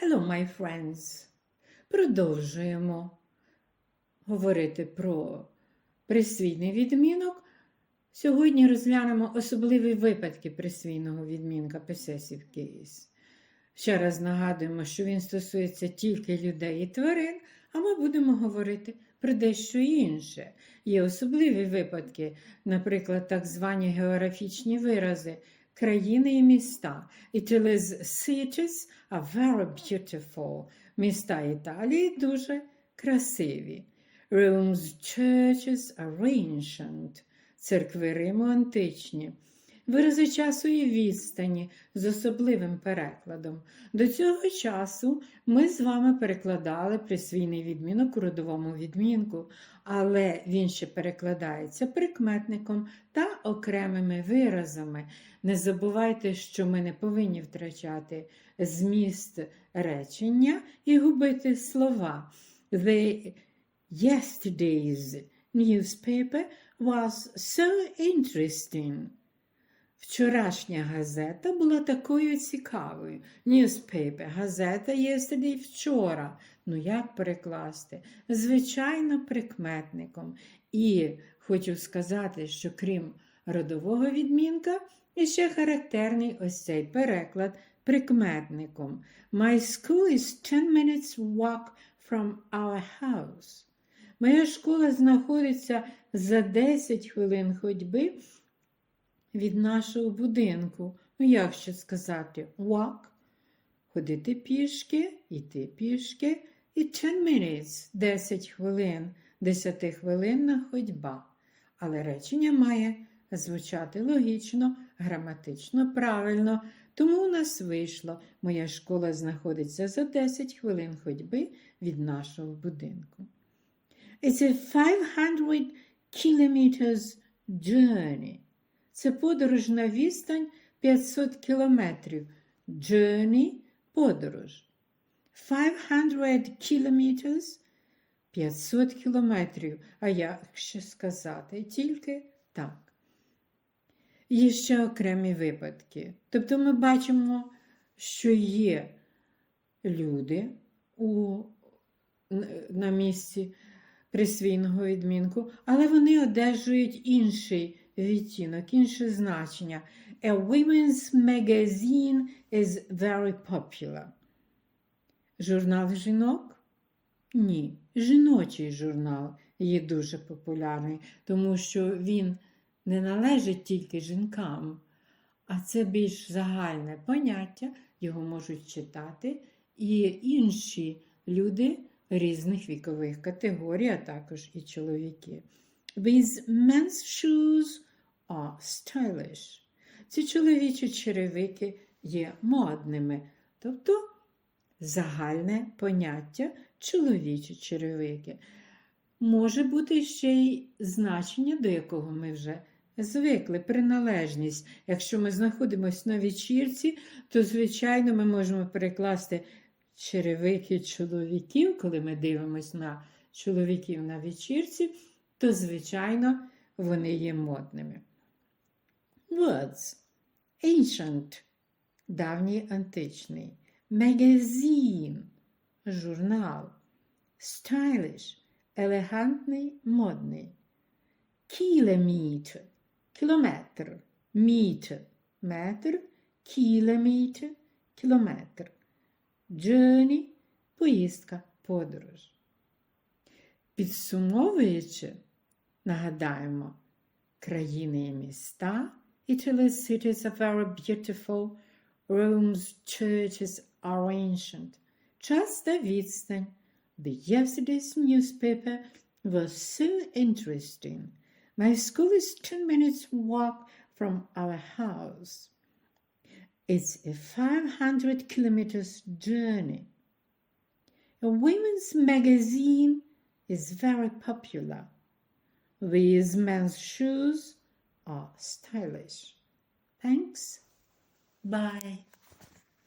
Hello, my friends! Продовжуємо говорити про присвійний відмінок. Сьогодні розглянемо особливі випадки присвійного відмінка possessive case. Ще раз нагадуємо, що він стосується тільки людей і тварин, а ми будемо говорити про дещо інше. Є особливі випадки, наприклад, так звані географічні вирази, країни і міста. Italy's cities are very beautiful. Міста Італії дуже красиві. Rome's churches are ancient. Церкви Риму античні. Вирази часу і відстані з особливим перекладом. До цього часу ми з вами перекладали присвійний відмінок у родовому відмінку, але він ще перекладається прикметником та окремими виразами. Не забувайте, що ми не повинні втрачати зміст речення і губити слова. The yesterday's newspaper was so interesting. Вчорашня газета була такою цікавою. Newspaper, газета yesterday вчора. Ну як перекласти? Звичайно, прикметником. І хочу сказати, що крім родового відмінка, іще характерний ось цей переклад прикметником. My school is 10 minutes walk from our house. Моя школа знаходиться за 10 хвилин ходьби від нашого будинку. Ну, як ще сказати, walk, ходити пішки, йти пішки, і 10 minutes, 10 хвилин, 10 хвилинна ходьба. Але речення має звучати логічно, граматично правильно, тому у нас вийшло, моя школа знаходиться за 10 хвилин ходьби від нашого будинку. It's a 500 kilometers journey. Це подорож на відстань 500 кілометрів. Journey – подорож. 500 kilometers – 500 кілометрів. А як ще сказати? Тільки так. Є ще окремі випадки. Тобто ми бачимо, що є люди у, на місці присвійного відмінку, але вони одержують інший відтінок, інше значення. A women's magazine is very popular. Журнал жінок? Ні. Жіночий журнал є дуже популярний, тому що він не належить тільки жінкам, а це більш загальне поняття, його можуть читати і інші люди різних вікових категорій, а також і чоловіки. These men's shoes are stylish. Ці чоловічі черевики є модними, тобто загальне поняття чоловічі черевики. Може бути ще й значення, до якого ми вже звикли, приналежність. Якщо ми знаходимося на вечірці, то, звичайно, ми можемо перекласти черевики чоловіків, коли ми дивимося на чоловіків на вечірці, то, звичайно, вони є модними. Words. Ancient – давній античний. Magazine – журнал. Stylish – елегантний, модний. Kilometer – кілометр. Meter – метр. Kilometer – кілометр. Journey – поїздка, подорож. Підсумовуючи, нагадаємо, країни і міста – Italy's cities are very beautiful. Rome's churches are ancient. Just the Wittstein, the yesterday's newspaper, was so interesting. My school is two minutes walk from our house. It's a 500 kilometers journey. A women's magazine is very popular. These men's shoes are stylish. Thanks. Bye.